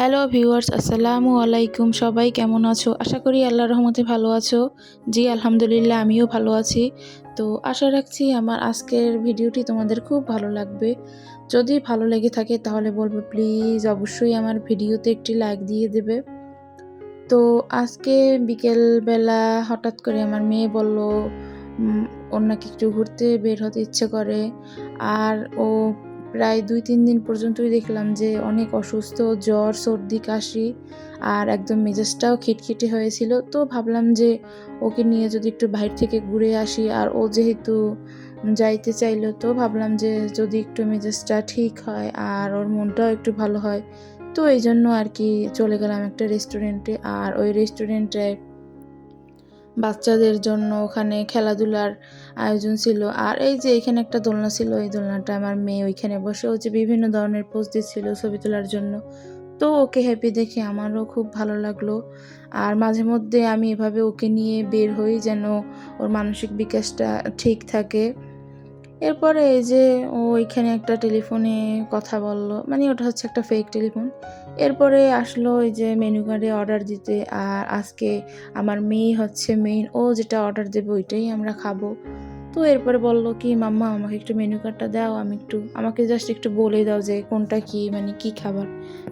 Hello viewers, আসসালামু আলাইকুম সবাই, কেমন আছো? আশা করি আল্লাহর রহমতে ভালো আছো। জি, আলহামদুলিল্লাহ, আমিও ভালো আছি। তো আশা রাখছি আমার আজকের ভিডিওটি তোমাদের খুব ভালো লাগবে। যদি ভালো লেগে থাকে তাহলে বলব, প্লিজ অবশ্যই আমার ভিডিওতে একটি লাইক দিয়ে দেবে। তো আজকে বিকেলবেলা হঠাৎ করে আমার মেয়ে বলল ওর নাকি একটু ঘুরতে বের হতে ইচ্ছে করে। আর ও প্রায় দুই, তিন দিন পর্যন্তই দেখলাম যে অনেক অসুস্থ, জ্বর, সর্দি, কাশি আর একদম মেজাজটাও খিটখিটে হয়েছিল। তো ভাবলাম যে ওকে নিয়ে যদি একটু বাইরে থেকে ঘুরে আসি আর ও যেহেতু যাইতে চাইলো, তো ভাবলাম যে যদি একটু মেজাজটা ঠিক হয় আর ওর মনটাও একটু ভালো হয়, তো এই জন্য আর কি চলে গেলাম একটা রেস্টুরেন্টে। আর ওই রেস্টুরেন্টে বাচ্চাদের জন্য ওখানে খেলাধুলার আয়োজন ছিল। আর এই যে এখানে একটা দোলনা ছিল, এই দোলনাটা আমার মেয়ে ওইখানে বসে, ও যে বিভিন্ন ধরনের পোজ দিচ্ছিল ছবি তোলার জন্য। তো ওকে হ্যাপি দেখে আমারও খুব ভালো লাগল। আর মাঝে মধ্যে আমি এভাবে ওকে নিয়ে বের হই যেন ওর মানসিক বিকাশটা ঠিক থাকে। এরপরে এই যে ও ওইখানে একটা টেলিফোনে কথা বলল মানে ওটা হচ্ছে একটা ফেক টেলিফোন এরপরে আসলো ওই যে মেনু কার্ডে অর্ডার দিতে, আর আজকে আমার মেয়ে হচ্ছে মেইন ও যেটা অর্ডার দেবে ওইটাই আমরা খাব। তো এরপরে বলল কি, মাম্মা, আমাকে একটু মেনু কার্ডটা দাও, আমি একটু, আমাকে জাস্ট একটু বলে দাও যে কোনটা কি মানে কি খাবার।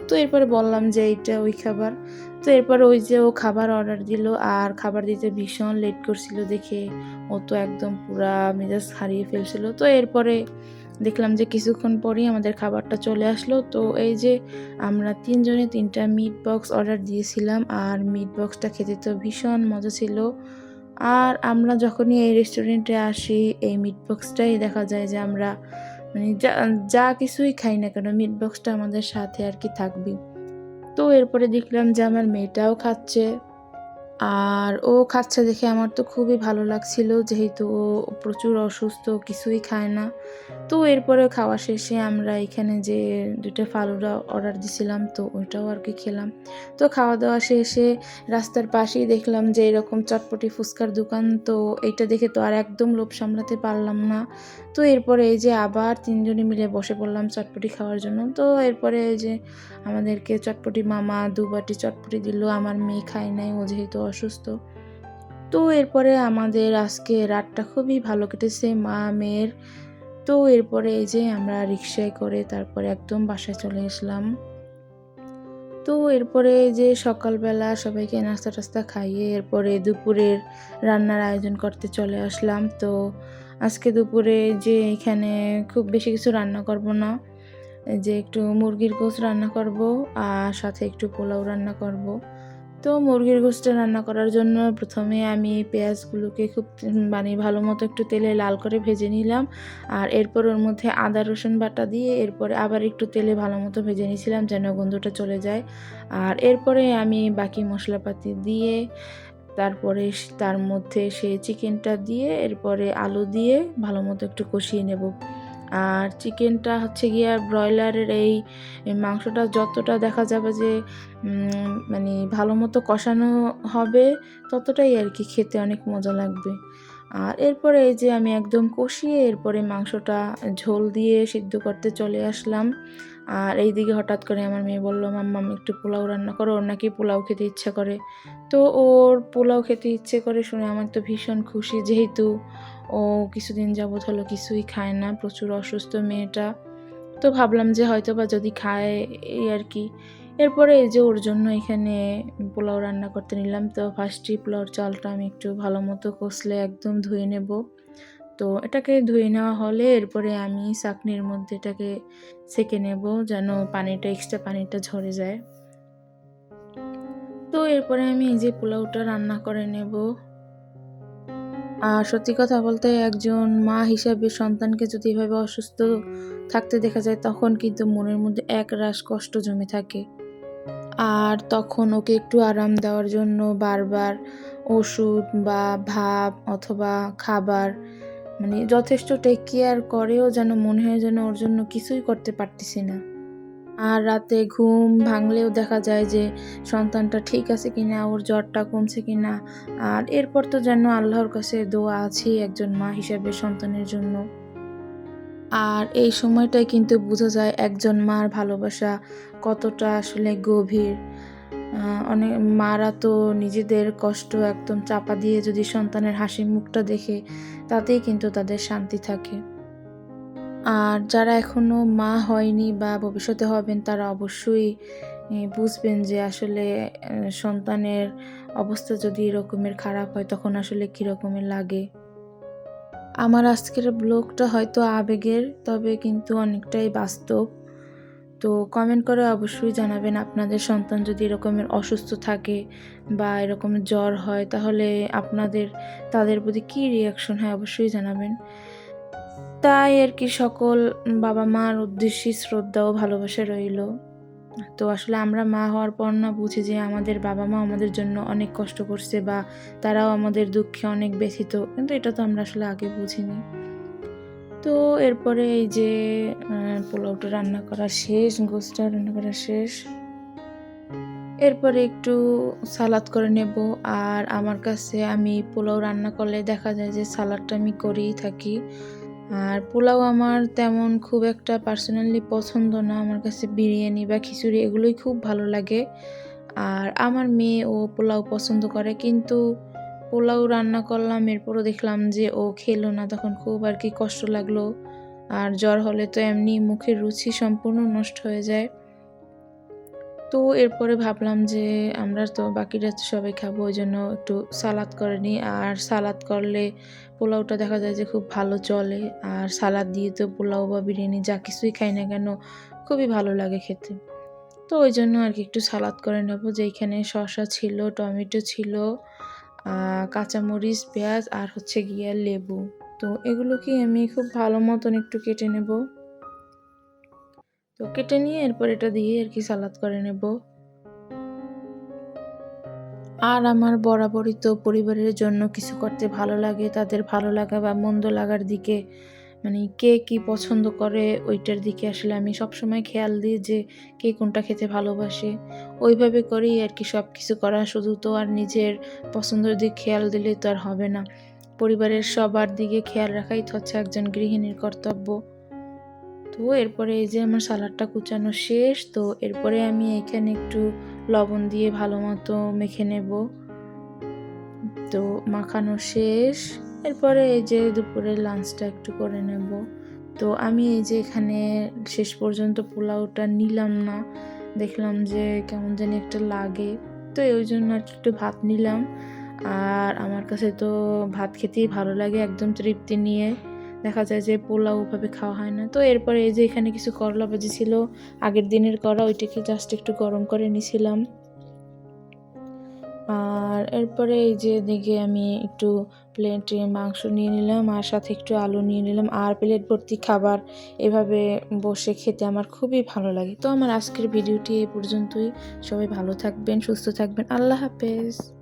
তো এরপরে বললাম যে এইটা ওই খাবার। তো এরপরে ওই যে ও খাবার অর্ডার দিল, আর খাবার দিতে ভীষণ লেট করছিল দেখে। ও তো একদম পুরা মেজাজ হারিয়ে ফেলছিল। তো এরপরে দেখলাম যে কিছুক্ষণ পরেই আমাদের খাবারটা চলে আসলো। তো এই যে আমরা তিনজনে তিনটা মিট বক্স অর্ডার দিয়েছিলাম আর মিট বক্সটা খেতে তো ভীষণ মজা ছিল। আর আমরা যখনই এই রেস্টুরেন্টে আসি, এই মিট বক্সটাই দেখা যায় যে আমরা মানে যা যা কিছুই খাই না কেন মিট বক্সটা আমাদের সাথে আর কি থাকবে তো এরপরে দেখলাম যে আমার মেয়েটাও খাচ্ছে। আর ও খাচ্ছে দেখে আমার তো খুবই ভালো লাগছিল, যেহেতু ও প্রচুর অসুস্থ, কিছুই খায় না। তো এরপরে খাওয়া শেষে আমরা এখানে যে দুটো ফালুদা অর্ডার দিছিলাম, তো ওইটাও আর কি খেলাম। তো খাওয়া দাওয়া শেষে রাস্তার পাশেই দেখলাম যে এরকম চটপটি ফুচকার দোকান, তো এইটা দেখে তো আর একদম লোভ সামলাতে পারলাম না। তো এরপরে এই যে আবার তিনজনে মিলে বসে পড়লাম চটপটি খাওয়ার জন্য। তো এরপরে এই যে আমাদেরকে চটপটি মামা দু বাটি চটপটি দিল, আমার মেয়ে খায় নাই, ও যেহেতু অসুস্থ। তো এরপরে আমাদের আজকে রাতটা খুবই ভালো কেটেছে, মা, মেয়ের। তো এরপরে এই যে আমরা রিক্সায় করে তারপরে একদম বাসায় চলে আসলাম। তো এরপরে যে সকালবেলা সবাইকে নাস্তা টাস্তা খাইয়ে এরপরে দুপুরের রান্নার আয়োজন করতে চলে আসলাম। তো আজকে দুপুরে যে এখানে খুব বেশি কিছু রান্না করব না, যে একটু মুরগির গোশ রান্না করব আর সাথে একটু পোলাও রান্না করব। তো মুরগির গোশটা রান্না করার জন্য প্রথমে আমি পেঁয়াজগুলোকে খুব মানে ভালো মতো একটু তেলে লাল করে ভেজে নিলাম আর এরপর ওর মধ্যে আদা, রসুন বাটা দিয়ে এরপরে আবার একটু তেলে ভালো মতো ভেজে নিয়েছিলাম যেন গন্ধটা চলে যায়। আর এরপরে আমি বাকি মশলাপাতি দিয়ে তারপরে তার মধ্যে সে চিকেনটা দিয়ে, এরপরে আলু দিয়ে ভালো মতো একটু কষিয়ে নেব। আর চিকেনটা হচ্ছে গিয়ে ব্রয়লারের এই এই মাংসটা যতটা দেখা যাবে যে মানে ভালো মতো কষানো হবে, ততটাই আর কি খেতে অনেক মজা লাগবে। আর এরপরে এই যে আমি একদম কষিয়ে এরপরে মাংসটা ঝোল দিয়ে সিদ্ধ করতে চলে আসলাম। আর এইদিকে হঠাৎ করে আমার মেয়ে বলল, মাম্মা একটু পোলাও রান্না করো, ওর নাকি পোলাও খেতে ইচ্ছা করে। তো ওর পোলাও খেতে ইচ্ছে করে শুনে আমার তো ভীষণ খুশি, যেহেতু ও কিছুদিন যাবৎ হলো কিছুই খায় না, প্রচুর অসুস্থ মেয়েটা। তো ভাবলাম যে হয়তো বা যদি খায় এই আর কি। এরপরে এই যে ওর জন্য এখানে পোলাও রান্না করতে নিলাম, তো ফার্স্টই পোলাওর চালটা আমি একটু ভালো মতো কষলে একদম ধুয়ে নেব। তো এটাকে ধুয়ে নেওয়া হলে এরপরে আমি চাকনির মধ্যে এটাকে সেকে নেব যেন পানিটা এক্সট্রা পানিটা ঝরে যায়। তো এরপরে আমি এই যে পোলাওটা রান্না করে নেব। আর সত্যি কথা বলতে একজন মা হিসাবে সন্তানকে যদি এভাবে অসুস্থ থাকতে দেখা যায়, তখন কিন্তু মনের মধ্যে এক রাশ কষ্ট জমে থাকে। আর তখন ওকে একটু আরাম দেওয়ার জন্য বারবার ওষুধ বা ভাব অথবা খাবার মানে যথেষ্ট টেক কেয়ার করেও যেন মনে হয় যেন ওর জন্য কিছুই করতে পারতেছি না। আর রাতে ঘুম ভাঙলেও দেখা যায় যে সন্তানটা ঠিক আছে কিনা, ওর জ্বরটা কমছে কিনা, আর এরপর তো যেন আল্লাহর কাছে দোয়া আছেই একজন মা হিসেবে সন্তানের জন্য। আর এই সময়টায় কিন্তু বোঝা যায় একজন মার ভালোবাসা কতটা আসলে গভীর। অনেক মারা তো নিজেদের কষ্ট একদম চাপা দিয়ে যদি সন্তানের হাসি মুখটা দেখে, তাতেই কিন্তু তাদের শান্তি থাকে। আর যারা এখনও মা হয়নি বা ভবিষ্যতে হবেন, তারা অবশ্যই বুঝবেন যে আসলে সন্তানের অবস্থা যদি এরকমের খারাপ হয়, তখন আসলে কীরকমের লাগে। আমার আজকের ব্লগটা হয়তো আবেগের, তবে কিন্তু অনেকটাই বাস্তব। তো কমেন্ট করে অবশ্যই জানাবেন আপনাদের সন্তান যদি এরকমের অসুস্থ থাকে বা এরকম জ্বর হয়, তাহলে আপনাদের, তাদের প্রতি কী রিয়াকশন হয় অবশ্যই জানাবেন। তাই আর কি সকল বাবা মার উদ্দেশ্যে শ্রদ্ধা ও ভালোবাসা রইল। তো আসলে আমরা মা হওয়ার পর না বুঝি যে আমাদের বাবা মা আমাদের জন্য অনেক কষ্ট করছে বা তারাও আমাদের দুঃখে অনেক ব্যথিত। কিন্তু এটা তো আমরা আসলে আগে বুঝিনি। তো এরপরে এই যে পোলাওটা রান্না করা শেষ গোসটা রান্না করা শেষ। এরপরে একটু সালাদ করে নেব। আর আমার কাছে আমি পোলাও রান্না করলে দেখা যায় যে সালাদটা আমি করেই থাকি। আর পোলাও আমার তেমন খুব একটা পার্সোনালি পছন্দ না। আমার কাছে বিরিয়ানি বা খিচুড়ি এগুলোই খুব ভালো লাগে। আর আমার মেয়ে ও পোলাও পছন্দ করে, কিন্তু পোলাও রান্না করলাম, এরপরও দেখলাম যে ও খেলো না, তখন খুব আর কি কষ্ট লাগল। আর জ্বর হলে তো এমনি মুখের রুচি সম্পূর্ণ নষ্ট হয়ে যায়। তো এরপরে ভাবলাম যে আমরা তো বাকিরা সবাই খাব, ওই জন্য একটু সালাদ করে নিই। আর সালাদ করলে পোলাওটা দেখা যায় যে খুব ভালো চলে। আর সালাদ দিয়ে তো পোলাও বা বিরিয়ানি যা কিছুই খাই না কেন, খুবই ভালো লাগে খেতে। তো ওই জন্য আর কি একটু সালাদ করে নেব যেখানে শসা ছিল, টমেটো ছিল কাঁচামরিচ, পেঁয়াজ আর হচ্ছে গিয়ে লেবু। তো এগুলোকে আমি খুব ভালো মতন একটু কেটে নেব? তো কেটে নিয়ে এরপর এটা দিয়ে আর কি সালাদ করে নেব। আর আমার বরাবরই তো পরিবারের জন্য কিছু করতে ভালো লাগে, তাদের ভালো লাগা বা মন্দ লাগার দিকে মানে কে কি পছন্দ করে ওইটার দিকে আসলে আমি সবসময় খেয়াল দিই যে কে কোনটা খেতে ভালোবাসে। ওইভাবে করেই আর কি সব কিছু করা, শুধু তো আর নিজের পছন্দের দিক খেয়াল দিলে তো আর হবে না। পরিবারের সবার দিকে খেয়াল রাখাই তো হচ্ছে একজন গৃহিণীর কর্তব্য। তো এরপরে এই যে আমার সালাডটা কুচানো শেষ, তো এরপরে আমি এখানে একটু লবণ দিয়ে ভালো মতো মেখে নেব। তো মাখানো শেষ। এরপরে এই যে দুপুরের লাঞ্চটা একটু করে নেব। তো আমি এই যে এখানে শেষ পর্যন্ত পোলাওটা নিলাম না। দেখলাম যে কেমন জানি একটা লাগে। তো ওই জন্য আর একটু ভাত নিলাম। আর আমার কাছে তো ভাত খেতেই ভালো লাগে, একদম তৃপ্তি নিয়ে। দেখা যায় যে পোলাও ওভাবে খাওয়া হয় না। তো এরপরে এই যে এখানে কিছু করলা ভাজি ছিল, আগের দিনের করা, ওইটাকে জাস্ট একটু গরম করে নিছিলাম। আর এরপরে এই যে দিকে আমি একটু প্লেটে মাংস নিয়ে নিলাম, আর সাথে একটু আলু নিয়ে নিলাম, আর প্লেট ভর্তি খাবার এভাবে বসে খেতে আমার খুবই ভালো লাগে। তো আমার আজকের ভিডিওটি এই পর্যন্তই। সবাই ভালো থাকবেন, সুস্থ থাকবেন। আল্লাহ হাফেজ।